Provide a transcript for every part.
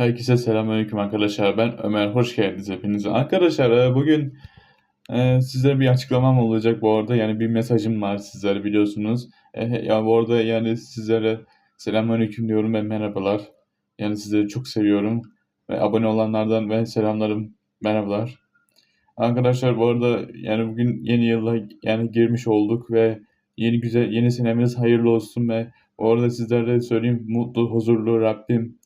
Herkese selamünaleyküm arkadaşlar. Ben Ömer. Hoş geldiniz hepinize. Arkadaşlar e, bugün e, size bir açıklamam olacak bu arada. Yani bir mesajım var sizlere biliyorsunuz. E, ya bu arada yani sizlere selamünaleyküm diyorum ve merhabalar. Yani sizleri çok seviyorum. Ve abone olanlardan ve selamlarım, merhabalar. Arkadaşlar bu arada yani bugün yeni yıla yani girmiş olduk ve yeni güzel yeni senemiz hayırlı olsun ve bu arada sizlere söyleyeyim mutlu, huzurlu Rabbim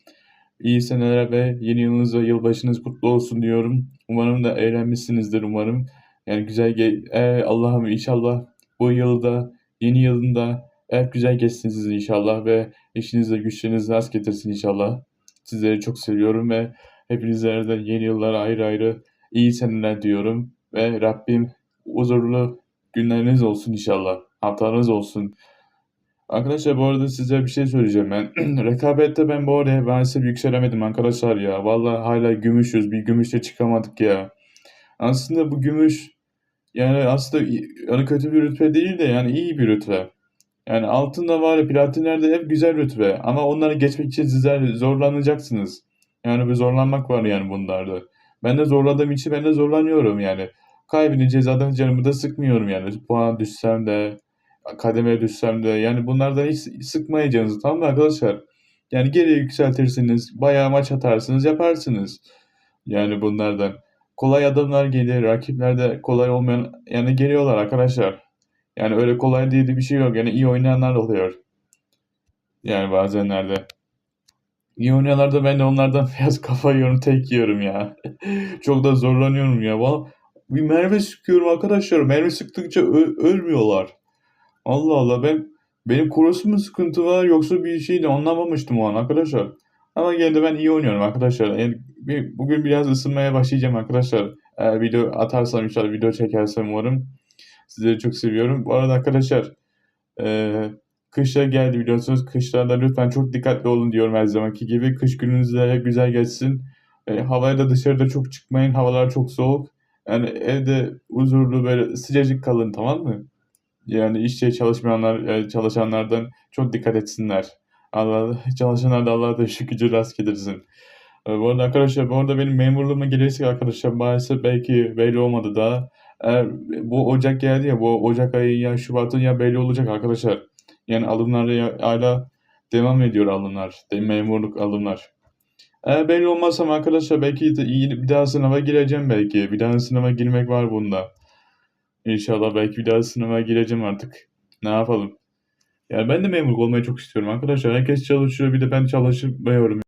İyi seneler ve yeni yılınız ve yılbaşınız kutlu olsun diyorum. Umarım da eğlenmişsinizdir umarım. Yani güzel ge- e, Allah'ım inşallah bu yılda yeni yılında hep güzel geçsin sizin inşallah ve işinizle güçleriniz rast getirsin inşallah. Sizleri çok seviyorum ve hepinize de yeni yıllara ayrı ayrı iyi seneler diyorum ve Rabbim huzurlu günleriniz olsun inşallah. Haftalarınız olsun. Arkadaşlar bu arada size bir şey söyleyeceğim ben. Rekabette ben bu arada maalesef yükselemedim arkadaşlar ya. Vallahi hala gümüşüz. Bir gümüşe çıkamadık ya. Aslında bu gümüş yani aslında yani kötü bir rütbe değil de yani iyi bir rütbe. Yani altında var ya platinlerde hep güzel rütbe ama onları geçmek için sizler zorlanacaksınız. Yani bir zorlanmak var yani bunlarda. Ben de zorladığım için ben de zorlanıyorum yani. Kaybedince zaten canımı da sıkmıyorum yani. Puan düşsem de kademeye düşsem de yani bunlardan hiç sıkmayacağınızı tamam mı arkadaşlar? Yani geri yükseltirsiniz, bayağı maç atarsınız, yaparsınız. Yani bunlardan. Kolay adamlar gelir, rakipler de kolay olmayan yani geliyorlar arkadaşlar. Yani öyle kolay diye de bir şey yok. Yani iyi oynayanlar oluyor. Yani bazenlerde. İyi oynayanlarda ben de onlardan biraz kafa yiyorum, tek yiyorum ya. Çok da zorlanıyorum ya. Valla bir mermi sıkıyorum arkadaşlar. Mermi sıktıkça ölmüyorlar. Allah Allah ben benim kurusu mu sıkıntı var yoksa bir şey de anlamamıştım o an arkadaşlar. Ama gene ben iyi oynuyorum arkadaşlar. Yani bir, bugün biraz ısınmaya başlayacağım arkadaşlar. Eğer video atarsam inşallah video çekersem umarım. Sizleri çok seviyorum. Bu arada arkadaşlar eee kışlar geldi biliyorsunuz. Kışlarda lütfen çok dikkatli olun diyorum her zamanki gibi. Kış gününüz de güzel geçsin. E, havaya da dışarıda çok çıkmayın. Havalar çok soğuk. Yani evde huzurlu böyle sıcacık kalın tamam mı? Yani işte çalışmayanlar, e, çalışanlardan çok dikkat etsinler. Allah, çalışanlar da Allah'a da şükür rast getirsin. E, bu arada arkadaşlar, bu arada benim memurluğuma gelirsek arkadaşlar maalesef belki belli olmadı daha. Eğer bu Ocak geldi ya, bu Ocak ayı ya Şubat'ın ya belli olacak arkadaşlar. Yani alımlar hala devam ediyor alımlar. Memurluk alımlar. Eğer belli olmazsam arkadaşlar belki de iyi, bir daha sınava gireceğim belki. Bir daha sınava girmek var bunda. İnşallah belki bir daha sınava gireceğim artık. Ne yapalım? Yani ben de memur olmayı çok istiyorum arkadaşlar. Herkes çalışıyor bir de ben çalışmıyorum.